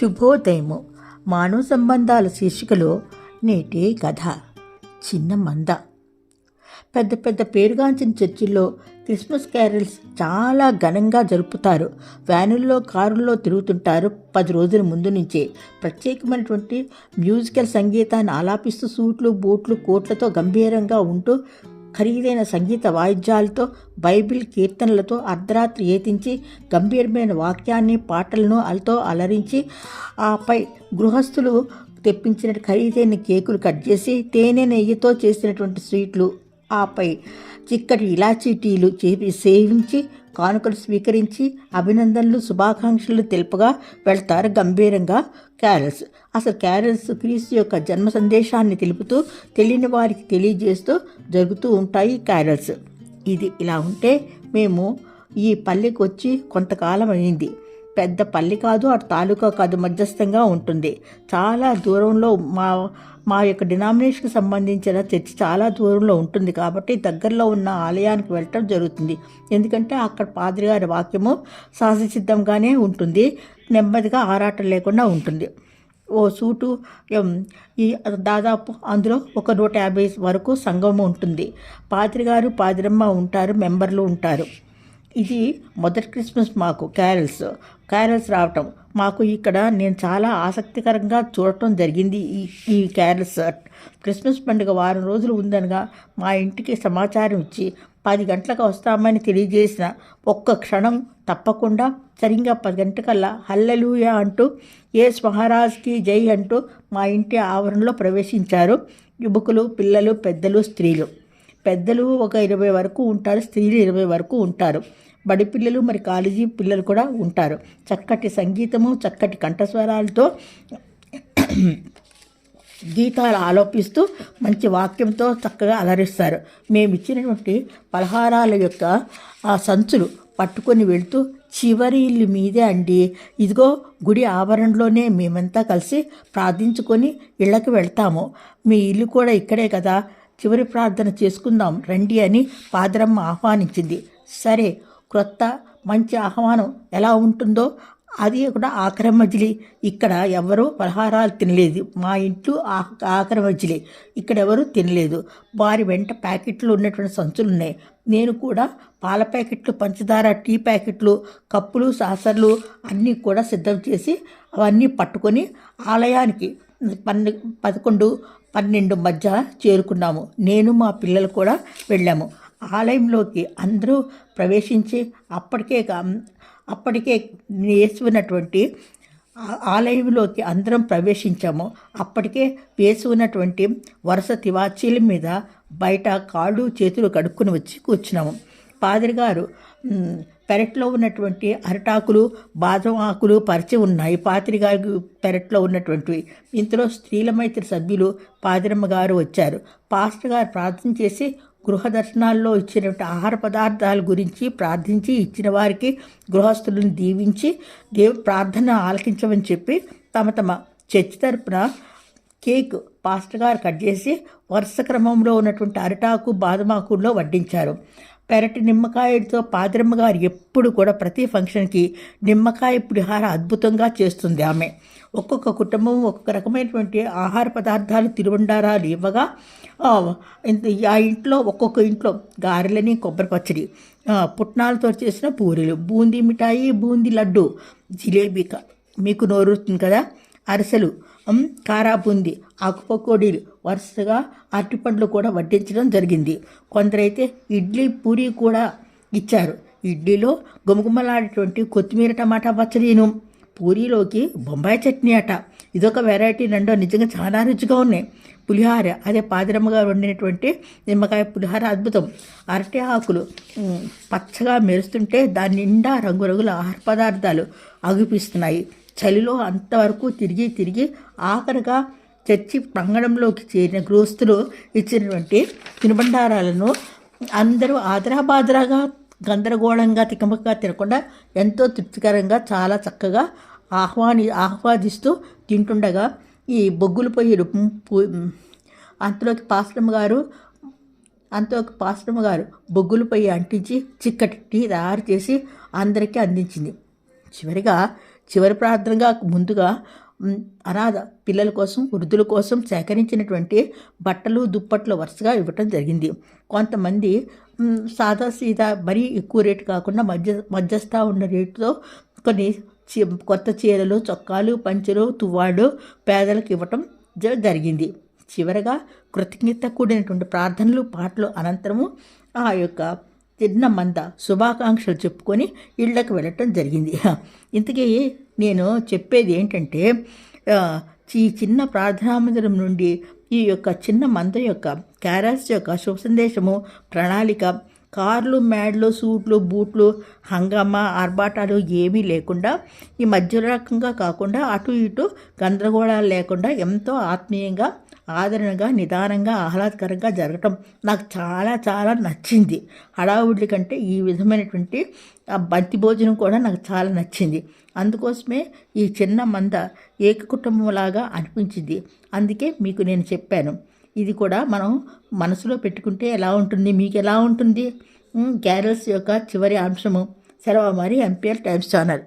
శుభోదయము. మానవ సంబంధాల శీర్షికలో నేటి కథ. చిన్న మంద. పెద్ద పెద్ద పేరుగాంచిన చర్చిల్లో క్రిస్మస్ క్యారల్స్ చాలా ఘనంగా జరుపుతారు. వ్యానుల్లో కారుల్లో తిరుగుతుంటారు. పది రోజుల ముందు నుంచే ప్రత్యేకమైనటువంటి మ్యూజికల్ సంగీతాన్ని ఆలాపిస్తూ సూట్లు బూట్లు కోట్లతో గంభీరంగా ఉంటూ ఖరీదైన సంగీత వాయిద్యాలతో బైబిల్ కీర్తనలతో అర్ధరాత్రి ఏతించి గంభీరమైన వాక్యాన్ని పాటలను అలతో అలరించి ఆపై గృహస్థులు తెప్పించిన ఖరీదైన కేకులు కట్ చేసి తేనె నెయ్యితో చేసినటువంటి స్వీట్లు. ఆపై చిక్కటి ఇలాచీ టీలు చేపి సేవించి కానుకలు స్వీకరించి అభినందనలు శుభాకాంక్షలు తెలుపగా వెళ్తారు గంభీరంగా. క్యారల్స్. అసలు క్యారల్స్ క్రీస్తు యొక్క జన్మ సందేశాన్ని తెలుపుతూ తెలియని వారికి తెలియజేస్తూ జరుగుతూ ఉంటాయి క్యారల్స్. ఇది ఇలా ఉంటే మేము ఈ పల్లెకి వచ్చి కొంతకాలం అయింది. పెద్ద పల్లి కాదు అటు తాలూకా కాదు మధ్యస్థంగా ఉంటుంది. చాలా దూరంలో మా మా యొక్క డినామినేషన్కి సంబంధించిన చర్చి చాలా దూరంలో ఉంటుంది కాబట్టి దగ్గరలో ఉన్న ఆలయానికి వెళ్ళటం జరుగుతుంది. ఎందుకంటే అక్కడ పాదిరి గారి వాక్యము సహజసిద్ధంగానే ఉంటుంది. నెమ్మదిగా ఆరాటం లేకుండా ఉంటుంది. ఓ సూటు ఈ దాదాపు అందులో ఒక నూట యాభై వరకు సంఘం ఉంటుంది. పాదిరి గారు పాదిరమ్మ ఉంటారు మెంబర్లు ఉంటారు. ఇది మొదటి క్రిస్మస్ మాకు క్యారల్స్. క్యారల్స్ రావటం. మాకు ఇక్కడ నేను చాలా ఆసక్తికరంగా చూడటం జరిగింది ఈ ఈ క్యారల్స్. క్రిస్మస్ పండుగ వారం రోజులు ఉందనగా మా ఇంటికి సమాచారం ఇచ్చి పది గంటలకు వస్తామని తెలియజేసిన ఒక్క క్షణం తప్పకుండా సరిగ్గా పది గంటకల్లా హల్లెలూయా అంటూ ఏ మహారాజ్కి జై అంటూ మా ఇంటి ఆవరణలో ప్రవేశించారు యువకులు పిల్లలు పెద్దలు స్త్రీలు. పెద్దలు ఒక ఇరవై వరకు ఉంటారు స్త్రీలు ఇరవై వరకు ఉంటారు. బడి పిల్లలు మరి కాలేజీ పిల్లలు కూడా ఉంటారు. చక్కటి సంగీతము చక్కటి కంఠస్వరాలతో గీతాలు ఆలోపిస్తూ మంచి వాక్యంతో చక్కగా అలరిస్తారు. మేము ఇచ్చినటువంటి పలహారాల యొక్క ఆ సంచులు పట్టుకొని వెళ్తూ చివరి ఇల్లు మీదే అండి. ఇదిగో గుడి ఆవరణలోనే మేమంతా కలిసి ప్రార్థించుకొని ఇళ్ళకి వెళ్తాము. మీ ఇల్లు కూడా ఇక్కడే కదా. చివరి ప్రార్థన చేసుకుందాం రండి అని పాదరమ్మ ఆహ్వానించింది. సరే క్రొత్త మంచి ఆహ్వానం ఎలా ఉంటుందో అది కూడా ఆఖరి మజిలీ. ఇక్కడ ఎవరు పలహారాలు తినలేదు. మా ఇంట్లో ఆ- ఆఖరి మజిలీ. ఇక్కడ ఎవరు తినలేదు. వారి వెంట ప్యాకెట్లు ఉన్నటువంటి సంచులు ఉన్నాయి. నేను కూడా పాల ప్యాకెట్లు పంచదార టీ ప్యాకెట్లు కప్పులు సాసర్లు అన్నీ కూడా సిద్ధం చేసి అవన్నీ పట్టుకొని ఆలయానికి పన్నె పదకొండు పన్నెండు మధ్య చేరుకున్నాము. నేను మా పిల్లలు కూడా వెళ్ళాము. ఆలయంలోకి అందరూ ప్రవేశించి అప్పటికే అప్పటికే వేసుకున్నటువంటి ఉన్నటువంటి ఆలయంలోకి అందరం ప్రవేశించాము. అప్పటికే వేసి ఉన్నటువంటి వరుస తివాచీల మీద బయట కాళ్ళు చేతులు కడుక్కుని వచ్చి కూర్చున్నాము. పాదిరి గారు పెరట్లో ఉన్నటువంటి అరటాకులు బాదం ఆకులు పరిచి ఉన్నాయి. పాతిరి గారి పెరట్లో ఉన్నటువంటివి. ఇంతలో స్త్రీల మైత్రి సభ్యులు పాదిరమ్మ గారు వచ్చారు. పాస్టర్ గారు ప్రార్థన చేసి గృహ దర్శనాల్లో ఇచ్చినటువంటి ఆహార పదార్థాల గురించి ప్రార్థించి ఇచ్చిన వారికి గృహస్థులను దీవించి దేవు ప్రార్థన ఆలకించమని చెప్పి తమ తమ చర్చి తరపున కేక్ పాస్టర్ గారు కట్ చేసి వరుస క్రమంలో ఉన్నటువంటి అరిటాకు బాదమాకుల్లో వడ్డించారు. పెరటి నిమ్మకాయతో పాదిరమ్మ గారు ఎప్పుడు కూడా ప్రతి ఫంక్షన్కి నిమ్మకాయ పులిహార అద్భుతంగా చేస్తుంది ఆమె. ఒక్కొక్క కుటుంబం ఒక్కొక్క రకమైనటువంటి ఆహార పదార్థాలు తిరువండారాలు ఇవ్వగా ఆ, ఇంట్లో ఒక్కొక్క ఇంట్లో గారెలని కొబ్బరి పచ్చడి పుట్నాలతో చేసిన పూరీలు బూందీ మిఠాయి బూందీ లడ్డు జిలేబీ మీకు నోరుతుంది కదా? అరిసెలు ఉమ్, కారా ఆకుపకోడీలు వరుసగా అరటిపండ్లు కూడా వడ్డించడం జరిగింది. కొందరైతే ఇడ్లీ పూరి కూడా ఇచ్చారు. ఇడ్లీలో గుమగుమలాడేటువంటి కొత్తిమీర టమాటా పచ్చడిను పూరీలోకి బొంబాయి చట్నీ అట. ఇదొక వెరైటీ రెండో నిజంగా చాలా రుచిగా ఉన్నాయి. పులిహార అదే పాదిరమ్మ గారు వండినటువంటి నిమ్మకాయ పులిహార అద్భుతం. అరటి ఆకులు పచ్చగా మెరుస్తుంటే దాని నిండా రంగురంగుల ఆహార పదార్థాలు అగుపిస్తున్నాయి. చలిలో అంతవరకు తిరిగి తిరిగి ఆఖరిగా చర్చి ప్రాంగణంలోకి చేరిన గృహస్థులు ఇచ్చినటువంటి తినుబండారాలను అందరూ ఆదరాబాదరాగా గందరగోళంగా తికమకగా తినకుండా ఎంతో తృప్తికరంగా చాలా చక్కగా ఆహ్వాని ఆహ్వాదిస్తూ తింటుండగా ఈ బొగ్గులు పోయి అంతలోకి పాశ్రమ గారు అంతలోకి పాశ్రమ గారు బొగ్గులు పొయ్యి అంటించి చిక్కటి టీ తయారు చేసి అందరికీ అందించింది. చివరిగా చివరి ప్రార్థనగా ముందుగా అనాథ పిల్లల కోసం వృద్ధుల కోసం సేకరించినటువంటి బట్టలు దుప్పట్లు వరుసగా ఇవ్వటం జరిగింది. కొంతమంది సాదా సీదా మరీ ఎక్కువ రేటు కాకుండా మధ్య మధ్యస్థ ఉన్న రేటుతో కొన్ని కొత్త చీరలు చొక్కాలు పంచెలు తువ్వాళ్ళు పేదలకు ఇవ్వటం జ- జరిగింది. చివరగా కృతజ్ఞత కూడినటువంటి ప్రార్థనలు పాటలు అనంతరము ఆ యొక్క చిన్న మంద శుభాకాంక్షలు చెప్పుకొని ఇళ్ళకి వెళ్ళటం జరిగింది. ఇంతకీ నేను చెప్పేది ఏంటంటే ఈ చిన్న ప్రార్థనా మందిరం నుండి ఈ యొక్క చిన్న మంద యొక్క క్యారల్స్ యొక్క శుభ సందేశము ప్రణాళిక కార్లు మ్యాడ్లు సూట్లు బూట్లు హంగామా ఆర్భాటాలు ఏమీ లేకుండా ఈ మధ్య రకంగా కాకుండా అటు ఇటు గందరగోళాలు లేకుండా ఎంతో ఆత్మీయంగా ఆదరణగా నిదానంగా ఆహ్లాదకరంగా జరగటం నాకు చాలా చాలా నచ్చింది. హడావుడి కంటే ఈ విధమైనటువంటి బంతి భోజనం కూడా నాకు చాలా నచ్చింది. అందుకోసమే ఈ చిన్న మంద ఏక కుటుంబంలాగా అనిపించింది. అందుకే మీకు నేను చెప్పాను. ఇది కూడా మనం మనసులో పెట్టుకుంటే ఎలా ఉంటుంది? మీకు ఎలా ఉంటుంది? క్యారల్స్ యొక్క చివరి అంశము. సెలవు మరి ఎంపీఎల్ టైమ్స్ ఛానల్.